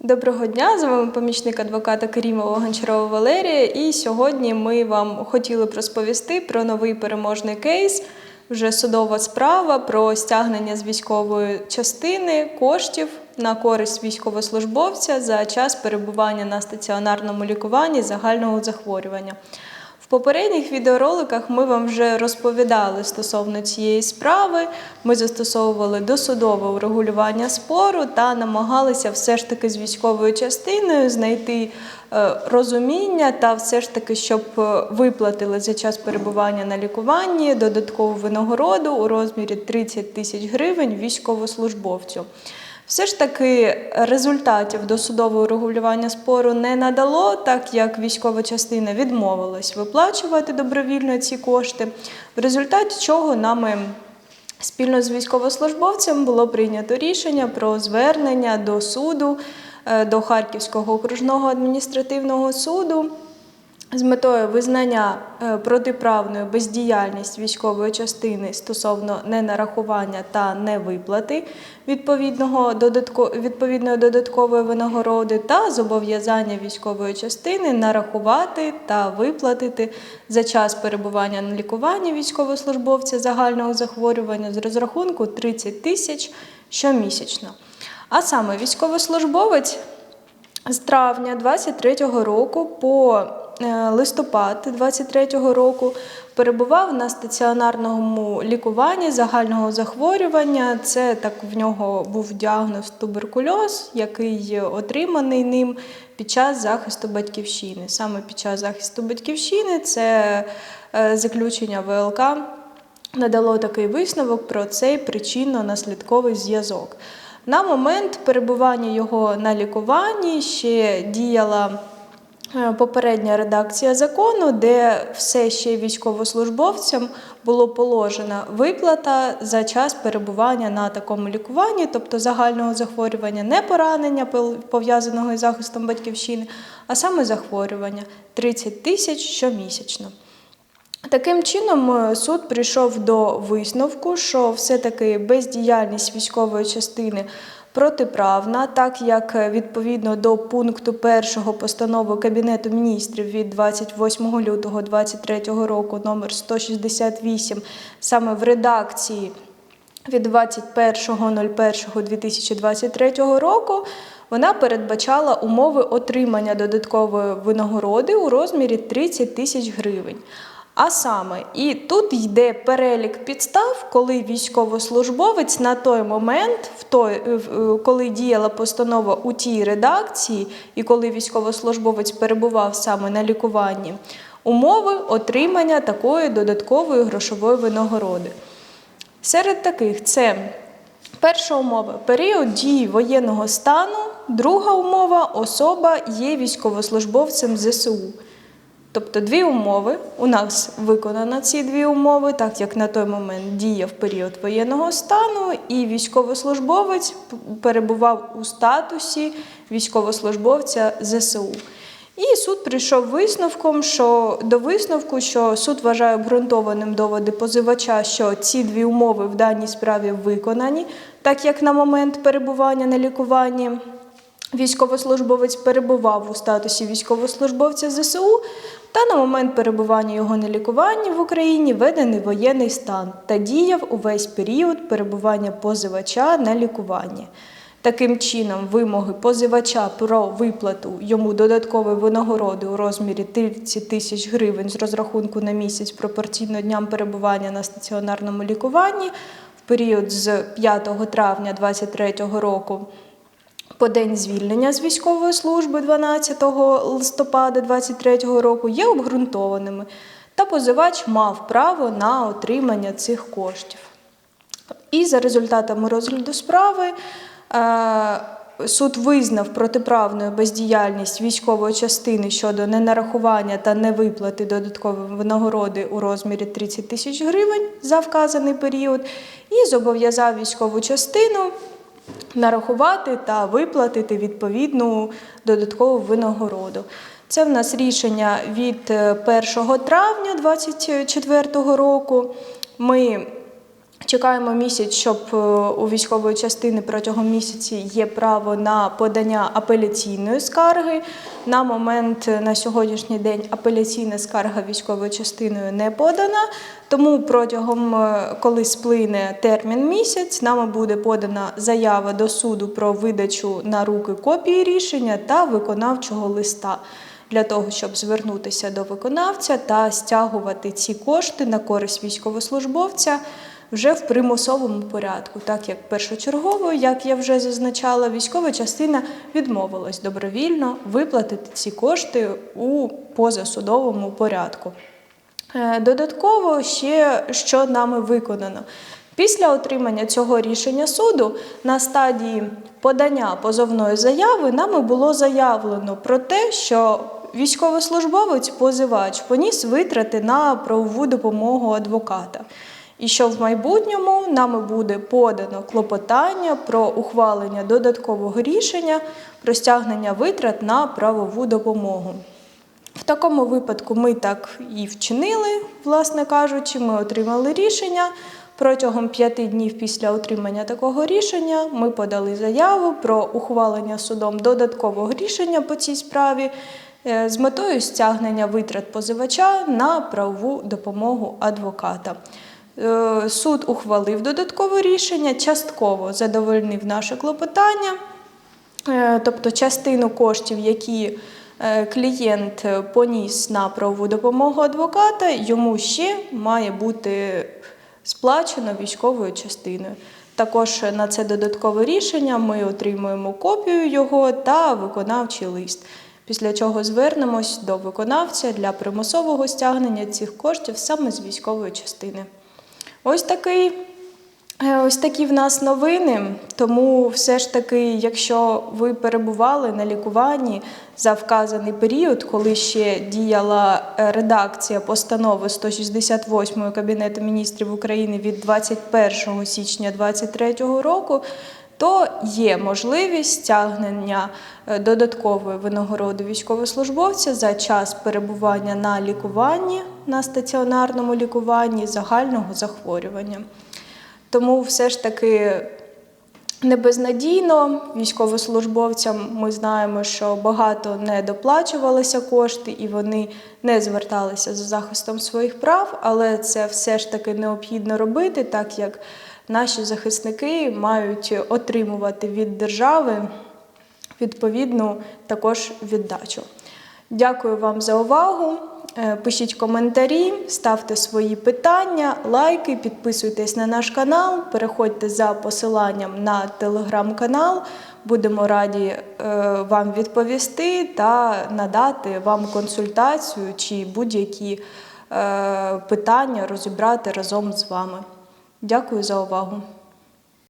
Доброго дня, з вами помічник адвоката Керімова Гончарова Валерія. І сьогодні ми вам хотіли б розповісти про новий переможний кейс. Вже судова справа про стягнення з військової частини коштів на користь військовослужбовця за час перебування на стаціонарному лікуванні загального захворювання. В попередніх відеороликах ми вам вже розповідали стосовно цієї справи. Ми застосовували досудове урегулювання спору та намагалися все ж таки з військовою частиною знайти е, розуміння та все ж таки, щоб е, виплатили за час перебування на лікуванні додаткову винагороду у розмірі 30 тисяч гривень військовослужбовцю. Все ж таки результатів досудового регулювання спору не надало, так як військова частина відмовилась виплачувати добровільно ці кошти, в результаті чого нами спільно з військовослужбовцем було прийнято рішення про звернення до суду, е, до Харківського окружного адміністративного суду. З метою визнання е, протиправної бездіяльність військової частини стосовно ненарахування та невиплати відповідного додатко, відповідної додаткової винагороди та зобов'язання військової частини нарахувати та виплатити за час перебування на лікуванні військовослужбовця загального захворювання з розрахунку 30 тисяч щомісячно. А саме військовослужбовець з травня 23-го року по листопад 23-го року перебував на стаціонарному лікуванні загального захворювання. Це так в нього був діагноз туберкульоз, який отриманий ним під час захисту батьківщини. Саме під час захисту батьківщини це е, заключення ВЛК надало такий висновок про цей причинно-наслідковий зв'язок. На момент перебування його на лікуванні ще діяла е, попередня редакція закону, де все ще військовослужбовцям було положена виплата за час перебування на такому лікуванні, тобто загального захворювання, не поранення пов'язаного із захистом батьківщини, а саме захворювання 30 тисяч щомісячно. Таким чином, е, суд прийшов до висновку, що все-таки бездіяльність військової частини протиправна, так як е, відповідно до пункту першого постанови Кабінету міністрів від 28 лютого 2023 року номер 168, саме в редакції від 21.01.2023 року. Вона передбачала умови отримання додаткової винагороди у розмірі 30 тисяч гривень. А саме, і тут йде перелік підстав, коли військовослужбовець на той момент, в той, е, коли діяла постанова у тій редакції, і коли військовослужбовець перебував саме на лікуванні, умови отримання такої додаткової грошової винагороди. Серед таких це перша умова період дії воєнного стану, друга умова особа є військовослужбовцем ЗСУ. Тобто дві умови. У нас виконано ці дві умови, так як на той момент діяв період воєнного стану, і військовослужбовець перебував у статусі військовослужбовця ЗСУ. І суд прийшов висновком, що до висновку, що суд вважає обґрунтованим доводи позивача, що ці дві умови в даній справі виконані, так як на момент перебування на лікуванні. Військовослужбовець перебував у статусі військовослужбовця ЗСУ, та на момент перебування його на лікуванні в Україні введений воєнний стан та діяв увесь період перебування позивача на лікуванні. Таким чином, вимоги позивача про виплату йому додаткової винагороди у розмірі 30 тисяч гривень з розрахунку на місяць пропорційно дням перебування на стаціонарному лікуванні в період з 5 травня 2023 року по день звільнення з військової служби 12 листопада 2023 року є обґрунтованими, та позивач мав право на отримання цих коштів. І за результатами розгляду справи е, суд визнав протиправною бездіяльність військової частини щодо ненарахування та невиплати додаткової винагороди у розмірі 30 тисяч гривень за вказаний період, і зобов'язав військову частину нарахувати та виплатити відповідну додаткову винагороду. Це в нас рішення від 1 е, травня 2024 року. Ми Чекаємо місяць, щоб е, у військової частини протягом місяці є право на подання апеляційної скарги. На момент е, на сьогоднішній день апеляційна скарга військовою частиною не подана. Тому протягом, е, коли сплине термін місяць, нами буде подана заява до суду про видачу на руки копії рішення та виконавчого листа для того, щоб звернутися до виконавця та стягувати ці кошти на користь військовослужбовця вже в примусовому порядку, так як першочергово, як я вже зазначала, військова частина відмовилась добровільно виплатити ці кошти у позасудовому порядку. Е, Додатково ще що нами виконано. Після отримання цього рішення суду на стадії подання позовної заяви нами було заявлено про те, що військовослужбовець позивач поніс витрати на правову допомогу адвоката. І що в майбутньому нами буде подано клопотання про ухвалення додаткового рішення про стягнення витрат на правову допомогу. В такому випадку ми так і вчинили, власне кажучи, ми отримали рішення. Протягом п'яти днів після отримання такого рішення ми подали заяву про ухвалення судом додаткового рішення по цій справі е, з метою стягнення витрат позивача на правову допомогу адвоката. Е, Суд ухвалив додаткове рішення, частково задовольнив наше клопотання. Е, тобто частину коштів, які е, клієнт поніс на правову допомогу адвоката, йому ще має бути сплачено військовою частиною. Також на це додаткове рішення ми отримуємо копію його та виконавчий лист. Після чого звернемось до виконавця для примусового стягнення цих коштів саме з військової частини. Ось такий Е, Ось такі в нас новини. Тому все ж таки, якщо ви перебували на лікуванні за вказаний період, коли ще діяла е, редакція постанови 168 Кабінету міністрів України від 21 січня 2023 року, то є можливість стягнення е, додаткової винагороди військовослужбовця за час перебування на лікуванні на стаціонарному лікуванні загального захворювання. Тому все ж таки не безнадійно військовослужбовцям ми знаємо, що багато не доплачувалися кошти і вони не зверталися за захистом своїх прав, але це все ж таки необхідно робити, так як наші захисники мають отримувати від держави відповідну також віддачу. Дякую вам за увагу. Е, Пишіть коментарі, ставте свої питання, лайки, підписуйтесь на наш канал, переходьте за посиланням на телеграм-канал. Будемо раді е, вам відповісти та надати вам консультацію чи будь-які е, питання розібрати разом з вами. Дякую за увагу.